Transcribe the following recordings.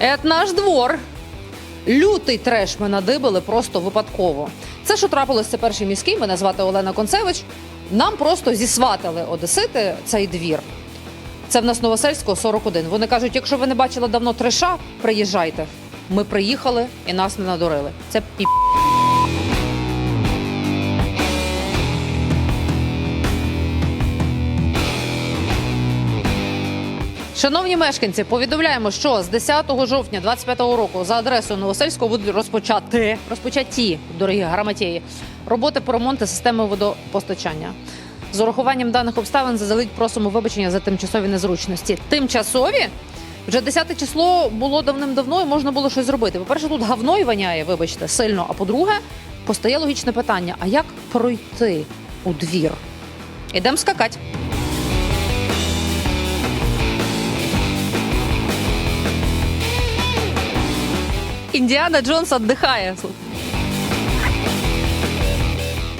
Ет наш двор. Лютий треш ми надибали просто випадково. Це, що трапилося, перший міський. Мене звати Олена Концевич. Нам просто зісватили одесити цей двір. Це в нас Новосельського 41. Вони кажуть, якщо ви не бачили давно треша, приїжджайте. Ми приїхали і нас не надурили. Це піп. Шановні мешканці, повідомляємо, що з 10 жовтня 25 року за адресою Новосельського будуть розпочати розпочаті, дорогі грамотєї, роботи по ремонту системи водопостачання. З урахуванням даних обставин заздалегідь просимо вибачення за тимчасові незручності. Тимчасові вже 10 число було давним-давно і можна було щось зробити. По-перше, тут говно й воняє, вибачте, сильно. А по-друге, постає логічне питання: а як пройти у двір? Ідемо скакати. Індіана Джонс віддихає.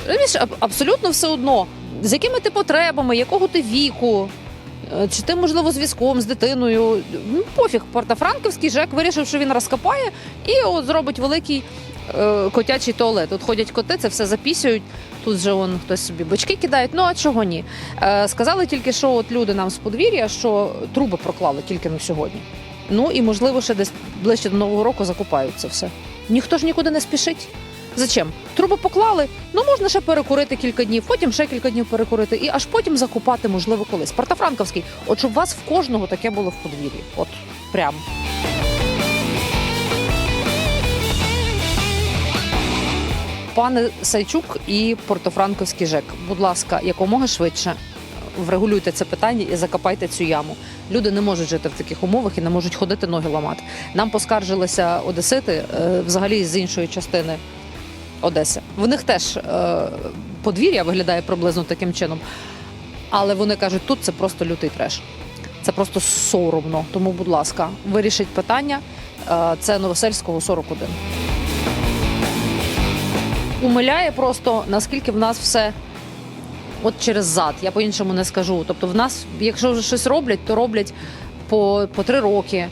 Розумієш, абсолютно все одно. З якими ти потребами, якого ти віку, е, чи ти, можливо, з візком, з дитиною. Ну, пофіг, Портофранківський ЖЕК вирішив, що він розкопає і от зробить великий е, котячий туалет. Тут ходять коти, це все запісюють. Тут же он хтось собі бочки кидають. Ну а чого ні? Е, сказали тільки, що от люди нам з подвір'я, що труби проклали тільки на сьогодні. Ну і можливо, ще десь ближче до нового року закупають це все. Ніхто ж нікуди не спішить. Зачем? Труби поклали, ну можна ще перекурити кілька днів, потім ще кілька днів перекурити, і аж потім закупати, можливо, колись. Партафранковський, от щоб у вас в кожного таке було в подвір'ї. От прям. Пане Сайчук і Портофранковський ЖЕК, будь ласка, якомога швидше врегулюйте це питання і закопайте цю яму. Люди не можуть жити в таких умовах і не можуть ходити ноги ламати. Нам поскаржилися одесити е, взагалі з іншої частини Одеси. В них теж е, подвір'я виглядає приблизно таким чином. Але вони кажуть, тут це просто лютий треш. Це просто соромно. Тому, будь ласка, вирішіть питання. Е, Це Новосельського 41. Умиляє просто наскільки в нас все от через зад. Я по-іншому не скажу. Тобто, в нас, якщо вже щось роблять, то роблять по, по три роки.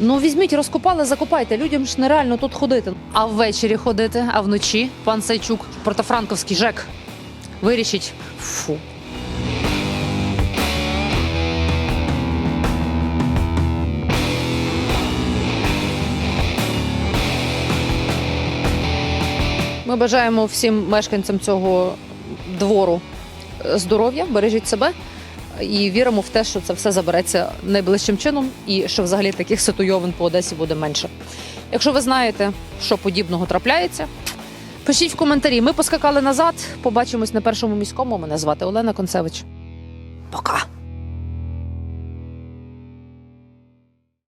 Ну, візьміть, розкопали, закопайте. Людям ж нереально тут ходити. А ввечері ходити, а вночі, пан Сайчук, Портофранковський ЖЕК. Вирішіть. Фу. Ми бажаємо всім мешканцям цього двору здоров'я, бережіть себе і віримо в те, що це все забереться найближчим чином, і що взагалі таких ситуйовин по Одесі буде менше. Якщо ви знаєте, що подібного трапляється, пишіть в коментарі. Ми поскакали назад. Побачимось на першому міському. Мене звати Олена Концевич. Пока.